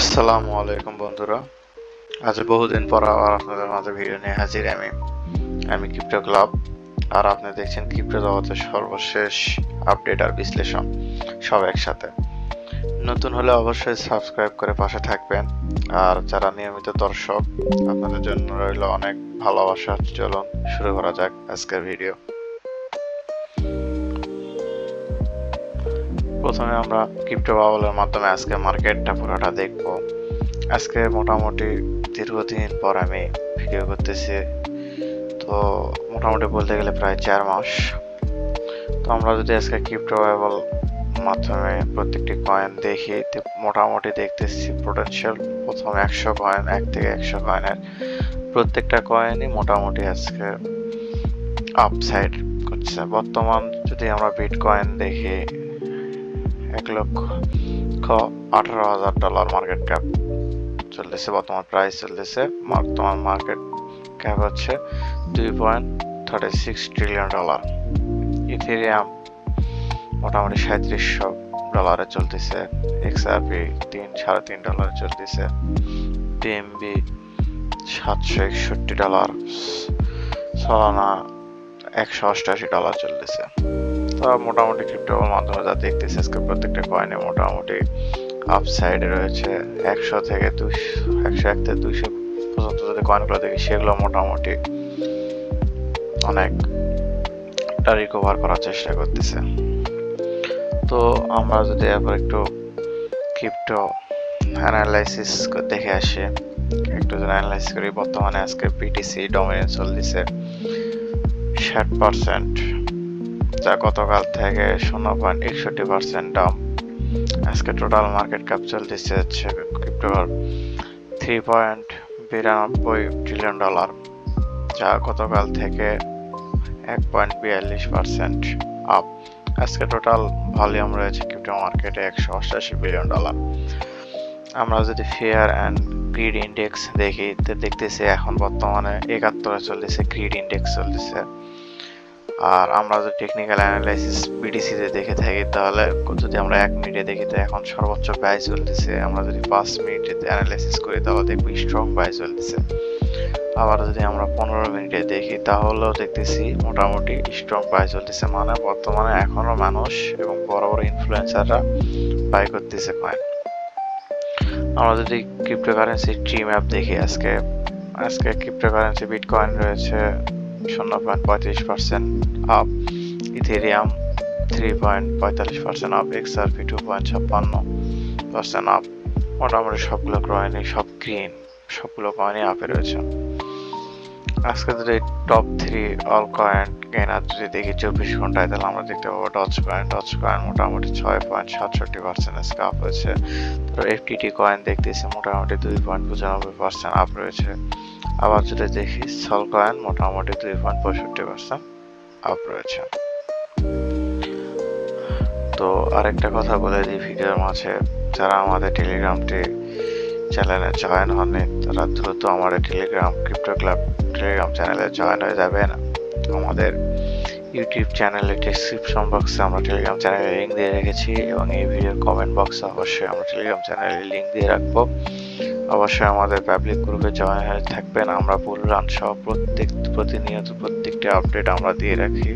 আসসালামু আলাইকুম বন্ধুরা। আজ বহুদিন পর আবার আপনাদের মাঝে ভিডিও নিয়ে হাজির আমি। আমি ক্রিপ্টো ক্লাব আর আপনি দেখছেন ক্রিপ্টো জগতের সর্বশেষ আপডেট আর বিশ্লেষণ সব একসাথে। নতুন হলে অবশ্যই সাবস্ক্রাইব করে পাশে থাকবেন। আর যারা নিয়মিত দর্শক, আপনাদের জন্য রইল অনেক ভালোবাসা। চলুন শুরু করা যাক আজকের ভিডিও প্রথমে আমরা ক্রিপ্টো বাবলের মাধ্যমে আজকে মার্কেটটা পুরোটা দেখব। আজকে মোটামুটি দীর্ঘদিন পর আমি ভিডিও করতেছি। তো মোটামুটি বলতে গেলে প্রায় চার মাস। তো আমরা যদি আজকে ক্রিপ্টো বাবল মাধ্যমে প্রত্যেকটি কয়েন দেখি মোটামুটি দেখতেছি পোটেনশিয়াল প্রথম একশো কয়েন এক থেকে একশো কয়েনের প্রত্যেকটা কয়েনই মোটামুটি আজকে আপসাইড করছে। বর্তমান যদি আমরা বিট কয়েন দেখি এক লক্ষ আঠারো হাজার ডলার মার্কেট ক্যাপ চলতেছে, বর্তমান প্রাইস চলতেছে। বর্তমান মার্কেট ক্যাপ হচ্ছে দুই point thirty six trillion dollar Ethereum মোটামুটি সাঁত্রিশশো ডলারে চলতেছে। এক্সআরপি তিন, সাড়ে তিন ডলারে চলতেছে। টিএমবি সাতশো একষট্টি ডলার সলানা একশো অষ্টাশি ডলার চলতেছে। তো মোটামুটি ক্রিপ্টোর মাধ্যমে যা দেখতেছি, আজকে প্রত্যেকটা কয়েনে মোটামুটি আপসাইডে রয়েছে। একশো থেকে দুশো একশো এক থেকে দুশো পর্যন্ত যদি কয়েনগুলো দেখি, সেগুলো মোটামুটি অনেকটা রিকভার করার চেষ্টা করতেছে। তো আমরা যদি এরপর একটু ক্রিপ্টো অ্যানালাইসিস দেখে আসি। একটু যদি অ্যানালাইসিস করি, বর্তমানে আজকে পিটিসি ডমিনেন্স চলতেছে ষাট পার্সেন্ট যা গতকাল থেকে শূন্য পয়েন্ট একষট্টি পার্সেন্ট দাম। আজকে টোটাল মার্কেট ক্যাপ চলতেছে হচ্ছে ক্রিপ্টোর থ্রি পয়েন্ট বিরানব্বই ট্রিলিয়ন ডলার যা গতকাল থেকে এক পয়েন্ট বিয়াল্লিশ পার্সেন্ট আপ আজকে টোটাল ভলিউম রয়েছে ক্রিপ্টো মার্কেটে একশো অষ্টাশি বিলিয়ন ডলার আমরা যদি ফেয়ার অ্যান্ড গ্রিড ইন্ডেক্স দেখি দেখতেছি এখন বর্তমানে একাত্তরে চলতেছে গ্রিড ইন্ডেক্স চলতেছে। আর আমরা যদি টেকনিক্যাল অ্যানালাইসিস বিডিসিতে দেখে থাকি, তাহলে যদি আমরা এক মিনিটে দেখি, তো এখন সর্বোচ্চ ব্যয় চলতেছে। আমরা যদি পাঁচ মিনিটে অ্যানালাইসিস করি, তাহলে দেখব স্ট্রং ব্যয় চলতেছে। আবার যদি আমরা পনেরো মিনিটে দেখি, তাহলেও দেখতেছি মোটামুটি স্ট্রং বাই চলতেছে। মানে বর্তমানে এখনও মানুষ এবং বড় বড় ইনফ্লুয়েন্সাররা বাই করতেছে কয়েন আমরা যদি ক্রিপ্টোকারেন্সি ট্রি অ্যাপ দেখি, আজকে আজকে ক্রিপ্টোকারেন্সি বিটকয়েন রয়েছে শূন্য পয়েন্ট পঁয়ত্রিশ percent up Ethereum three point পঁয়তাল্লিশ পার্সেন্ট আপ টু পয়েন্ট ছাপ্পান্ন পার্সেন্ট আপ মোটামুটি সবগুলো কয়েনই সব গ্রিন সবগুলো কয়েনই আপে রয়েছে। আজকে যদি টপ থ্রি অল কয়েন কেনার যদি দেখি চব্বিশ ঘন্টায়, তাহলে আমরা দেখতে পাবো ডচ কয়েন ডচ কয়েন মোটামুটি ছয় পয়েন্ট সাতষট্টি পার্সেন্ট আপ হয়েছে তো এফটিটি কয়েন দেখতেছি, মোটামুটি দুই পয়েন্ট পঁচানব্বই পার্সেন্ট আপ রয়েছে। আবার যদি দেখি সল কয়েন মোটামুটি দুই পয়েন্ট পঁয়ষট্টি পার্সেন্ট আপ রয়েছে। তো আরেকটা কথা বলে দিই ভিডিওর মাঝে, যারা আমাদের টেলিগ্রামটি চ্যানেলে জয়েন হননি, তারা দ্রুত আমাদের টেলিগ্রাম ক্রিপ্টো ক্লাব টেলিগ্রাম চ্যানেলে জয়েন হয়ে যাবেন আমাদের ইউটিউব চ্যানেলের ডেসক্রিপশন বক্সে আমরা টেলিগ্রাম চ্যানেলের লিঙ্ক দিয়ে রেখেছি এবং এই ভিডিওর কমেন্ট বক্সে অবশ্যই আমরা টেলিগ্রাম চ্যানেলের লিঙ্ক দিয়ে রাখব। অবশ্যই আমাদের পাবলিক গ্রুপে জয়েন হয়ে থাকবেন। আমরা রান সহ প্রত্যেক, প্রতিনিয়ত প্রত্যেকটি আপডেট আমরা দিয়ে রাখি।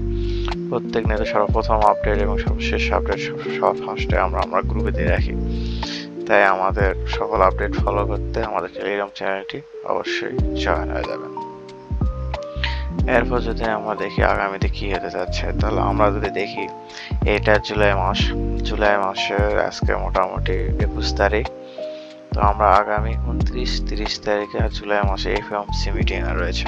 প্রত্যেক নিয়ত সর্বপ্রথম আপডেট এবং সর্বশেষ আপডেট সব ফার্স্টে আমরা আমরা গ্রুপে দিয়ে রাখি। তাই আমাদের সকল আপডেট ফলো করতে আমাদের টেলিগ্রাম চ্যানেলটি অবশ্যই জয়েন হয়ে যাবেন। এরপর যদি আমরা দেখি আগামীতে কি হতে যাচ্ছে, তাহলে আমরা যদি দেখি এটা জুলাই মাস, জুলাই মাসের আজকে মোটামুটি একুশ তারিখ। তো আমরা আগামী উনত্রিশ, তিরিশ তারিখে জুলাই মাসে এফএমসি মিটিং রয়েছে।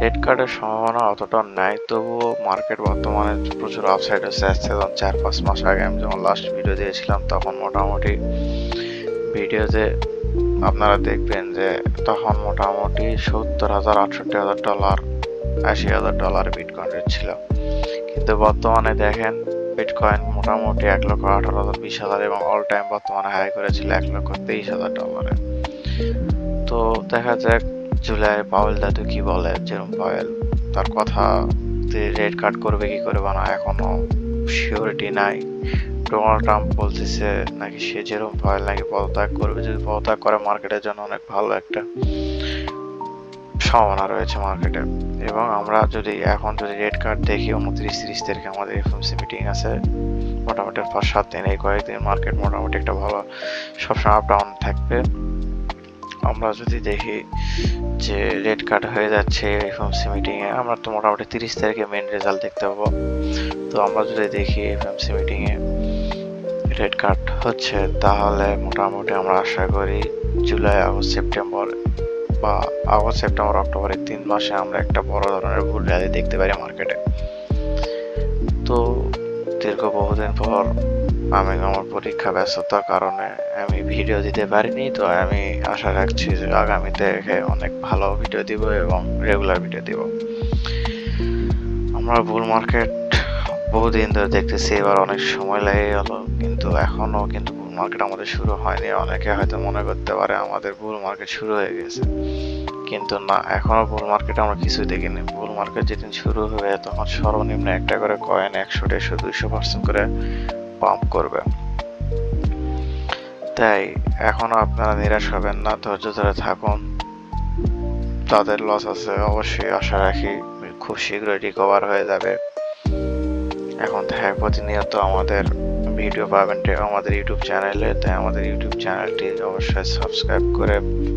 রেড কার্ডের সম্ভাবনা অতটা নাই, তবুও মার্কেট বর্তমানে প্রচুর আপসাইড হচ্ছে আসছে যখন চার, পাঁচ মাস আগে আমি যখন লাস্ট ভিডিও দিয়েছিলাম, তখন মোটামুটি ভিডিওতে আপনারা দেখবেন যে তখন মোটামুটি সত্তর হাজার, আটষট্টি হাজার ডলার, আশি হাজার ডলার বিটকয়েন রেট ছিল। কিন্তু বর্তমানে দেখেন বিটকয়েন মোটামুটি এক লক্ষ আঠারো হাজার, বিশ হাজার এবং অল টাইম বর্তমানে হাই করেছিল এক লক্ষ তেইশ হাজার ডলারে তো দেখা যাক, জুলাই পাওয়েল দাদু কি বলে যেরকম পাওয়েল। তার কথা রেড কার্ড করবে কি করবে না, এখনও সিওরিটি নাই। ডোনাল্ড ট্রাম্প বলতেছে নাকি সে যেরকম ভয় নাকি পদত্যাগ করবে, যদি পদত্যাগ করে মার্কেটের জন্য অনেক ভালো একটা সম্ভাবনা রয়েছে মার্কেটে এবং আমরা যদি এখন যদি রেড কার্ড দেখি, উনত্রিশ তিরিশ তারিখে আমাদের এফএমসি মিটিং আছে, মোটামুটি পাঁচ সাত দিন, এই কয়েকদিন মার্কেট মোটামুটি একটা ভালো, সবসময় আপ ডাউন থাকবে। আমরা যদি দেখি যে রেড কার্ড হয়ে যাচ্ছে এফএমসি মিটিংয়ে আমরা তো মোটামুটি তিরিশ তারিখে মেন রেজাল্ট দেখতে পাবো। তো আমরা যদি দেখি এফএমসি মিটিংয়ে রেড কার্ড হচ্ছে, তাহলে মোটামুটি আমরা আশা করি জুলাই, আগস্ট, সেপ্টেম্বর বা আগস্ট, সেপ্টেম্বর অক্টোবর এই তিন মাসে আমরা একটা বড় ধরনের ভুল র্যালি দেখতে পারি মার্কেটে তো দীর্ঘ বহুদিন পর আমি আমার পরীক্ষা ব্যস্ততার কারণে আমি ভিডিও দিতে পারিনি, তো আমি আশা রাখছি যে আগামীতে অনেক ভালো ভিডিও দিব এবং রেগুলার ভিডিও দিব। আমরা বুল মার্কেট বহুদিন ধরে দেখতেছি, এবার অনেক সময় লেগে গেল, কিন্তু এখনও কিন্তু বুল মার্কেট আমাদের শুরু হয়নি। অনেকে হয়তো মনে করতে পারে আমাদের বুল মার্কেট শুরু হয়ে গেছে, কিন্তু না, এখনও বুল মার্কেট আমরা কিছুই দেখিনি। বুল মার্কেট যেদিন শুরু হবে, তখন সর্বনিম্ন একটা করে কয়েন একশো, দেড়শো, দুইশো পার্সেন্ট করে পাম্প করবে। তাই, এখনও আপনারা নিরাশ হবেন না, ধৈর্য ধরে থাকুন। তাদের লস আছে, অবশ্যই আশা রাখি খুব শীঘ্রই রিকভার হয়ে যাবে। এখন থেকে প্রতিনিয়ত আমাদের ভিডিও পাবেন আমাদের ইউটিউব চ্যানেলে তাই আমাদের ইউটিউব চ্যানেলটি অবশ্যই সাবস্ক্রাইব করে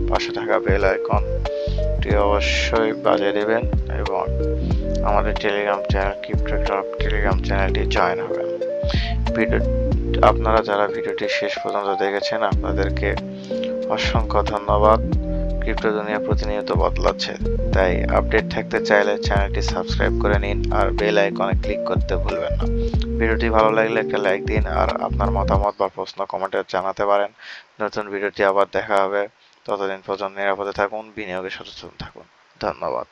পাশে থাকা বেল আইকনটি অবশ্যই বাজিয়ে দেবেন এবং আমাদের টেলিগ্রাম চ্যানেল ক্রিপ্টো টেলিগ্রাম চ্যানেলটি জয়েন হবেন। ভিডিও আপনারা যারা ভিডিওটি শেষ পর্যন্ত দেখেছেন, আপনাদেরকে অসংখ্য ধন্যবাদ। ক্রিপ্টো দুনিয়া প্রতিনিয়ত বদলাচ্ছে, তাই আপডেট থাকতে চাইলে চ্যানেলটি সাবস্ক্রাইব করে নিন আর বেল আইকনে ক্লিক করতে ভুলবেন না। ভিডিওটি ভালো লাগলে একটা লাইক দিন আর আপনার মতামত বা প্রশ্ন কমেন্টে জানাতে পারেন। নতুন ভিডিওটি আবার দেখা হবে। ততদিন পর্যন্ত নিরাপদে থাকুন, বিনিয়োগে সচেতন থাকুন। ধন্যবাদ।